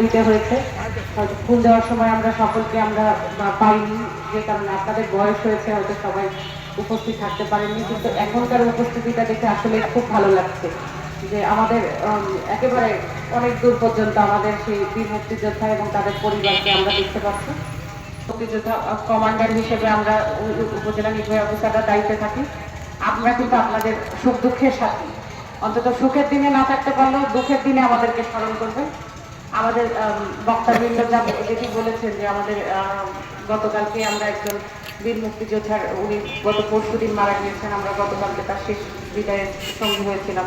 দিতে হয়েছে। ফুল দেওয়ার সময় আমরা সকলকে আমরা পাইনি, যে কারণে আপনাদের বয়স হয়েছে, হয়তো সবাই উপস্থিত থাকতে পারেননি। কিন্তু এখনকার উপস্থিতিটা দেখে আসলে খুব ভালো লাগছে যে আমাদের একেবারে অনেক দূর পর্যন্ত আমাদের সেই বীর মুক্তিযোদ্ধা এবং তাদের পরিবারকে আমরা দেখতে পাচ্ছি। মুক্তিযোদ্ধা কমান্ডার হিসেবে আমরা উপজেলা নির্বাহী অফিসাররা দায়িত্বে থাকি। আমরা কিন্তু আপনাদের সুখ দুঃখের সাথে। অন্তত সুখের দিনে না থাকতে পারলেও দুঃখের দিনে আমাদেরকে স্মরণ করবেন আমাদের আম, বক্তাবৃন্দ যা যেটি বলেছেন যে আমাদের আম, গতকালকে আমরা একজন বীর মুক্তিযোদ্ধার উনি গত পরশু দিন মারা গিয়েছেন আমরা গতকালকে তার শেষ বিদায়ের সঙ্গী হয়েছিলাম।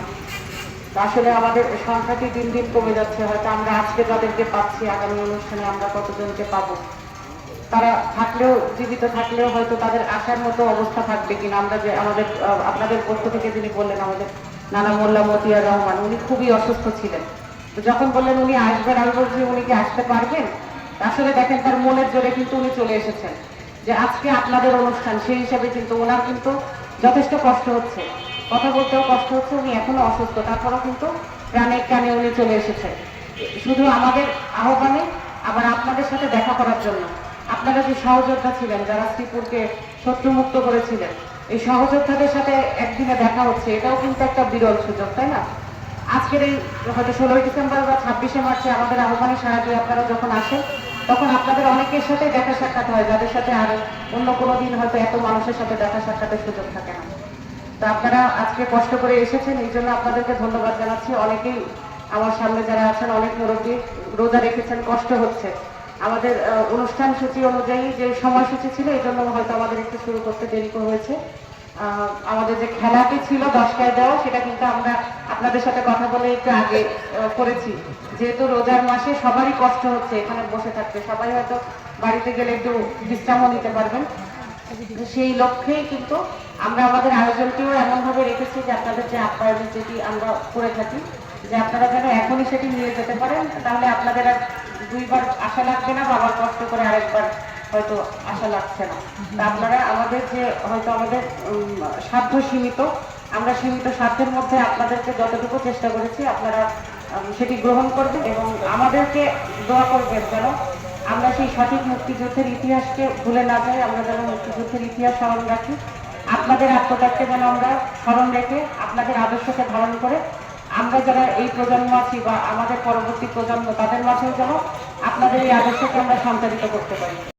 আসলে আমাদের সংখ্যাটি দিন দিন কমে যাচ্ছে হয়তো আমরা আজকে তাদেরকে পাচ্ছি আগামী অনুষ্ঠানে আমরা কতজনকে পাবো? তারা থাকলেও জীবিত থাকলেও হয়তো তাদের আসার মতো অবস্থা থাকবে কিনা আমরা যে আমাদের আপনাদের পক্ষ থেকে যিনি বললেন আমাদের নানা মোল্লা মতিয়ার রহমান উনি খুবই অসুস্থ ছিলেন। তো যখন বললেন উনি আসবেন, আমি বলছি, উনি কি আসতে পারবেন? আসলে দেখেন, তার মনের জোরে কিন্তু উনি চলে এসেছেন। যে আজকে আপনাদের অনুষ্ঠান, সেই হিসাবে কিন্তু ওনার কিন্তু যথেষ্ট কষ্ট হচ্ছে। কথা বলতেও কষ্ট হচ্ছে, উনি এখনও অসুস্থ, তারপরেও কিন্তু প্রাণে টানে উনি চলে এসেছেন। শুধু আমাদের আহ্বানে, আবার আপনাদের সাথে দেখা করার জন্য। আপনারা যে সহযোদ্ধা ছিলেন, যারা শ্রীপুরকে শত্রুমুক্ত করেছিলেন, এই সহযোদ্ধাদের সাথে একদিনে দেখা হচ্ছে, এটাও কিন্তু একটা বিরল সুযোগ, তাই না? আজকের এই হয়তো ষোলোই ডিসেম্বর বা ছাব্বিশে মার্চে আমাদের আহ্বানে সারা দিয়ে আপনারা যখন আসেন, তখন আপনাদের অনেকের সাথে দেখা সাক্ষাৎ হয়, যাদের সাথে আর অন্য কোনো দিন হয়তো এত মানুষের সাথে দেখা সাক্ষাতের সুযোগ থাকে না। তো আপনারা আজকে কষ্ট করে এসেছেন, এই জন্য আপনাদেরকে ধন্যবাদ জানাচ্ছি। অনেকেই আমার সামনে যারা আছেন, অনেক মুরব্বী রোজা রেখেছেন, কষ্ট হচ্ছে। আমাদের অনুষ্ঠান সূচি অনুযায়ী যে সময়সূচি ছিল, এই জন্য হয়তো আমাদের একটু শুরু করতে দেরি হয়েছে। আমাদের যে খেলাটি ছিল দশটায় দেওয়া, সেটা কিন্তু আমরা আপনাদের সাথে কথা বলে একটু আগে করেছি। যেহেতু রোজার মাসে সবারই কষ্ট হচ্ছে এখানে বসে থাকতে। সবাই হয়তো বাড়িতে গেলে একটু বিশ্রামও নিতে পারবেন। সেই লক্ষ্যেই কিন্তু আমরা আমাদের আয়োজনটিও এমনভাবে রেখেছি যে আপনাদের যে আপ্যায়ন যেটি আমরা করে থাকি, যে আপনারা যেন এখনই সেটি নিয়ে যেতে পারেন, তাহলে আপনাদের আর দুইবার আশা লাগবে না বা আবার কষ্ট করে আরেকবার হয়তো আশা লাগছে না। আপনারা আমাদের যে, হয়তো আমাদের সাধ্য সীমিত, আমরা সীমিত সাধ্যের মধ্যে আপনাদেরকে যতটুকু চেষ্টা করেছি, আপনারা সেটি গ্রহণ করবেন এবং আমাদেরকে দোয়া করবেন যেন আমরা সেই সঠিক মুক্তিযুদ্ধের ইতিহাসকে ভুলে না যাই, আমরা যেন মুক্তিযুদ্ধের ইতিহাস স্মরণ রাখি। আপনাদের আত্মত্যাগকে যেন আমরা স্মরণ রেখে আপনাদের আদর্শকে ধারণ করে আমরা যারা এই প্রজন্ম আছি বা আমাদের পরবর্তী প্রজন্ম, তাদের মাঝেও যেন আপনাদের এই আদর্শকে আমরা সঞ্চারিত করতে পারি।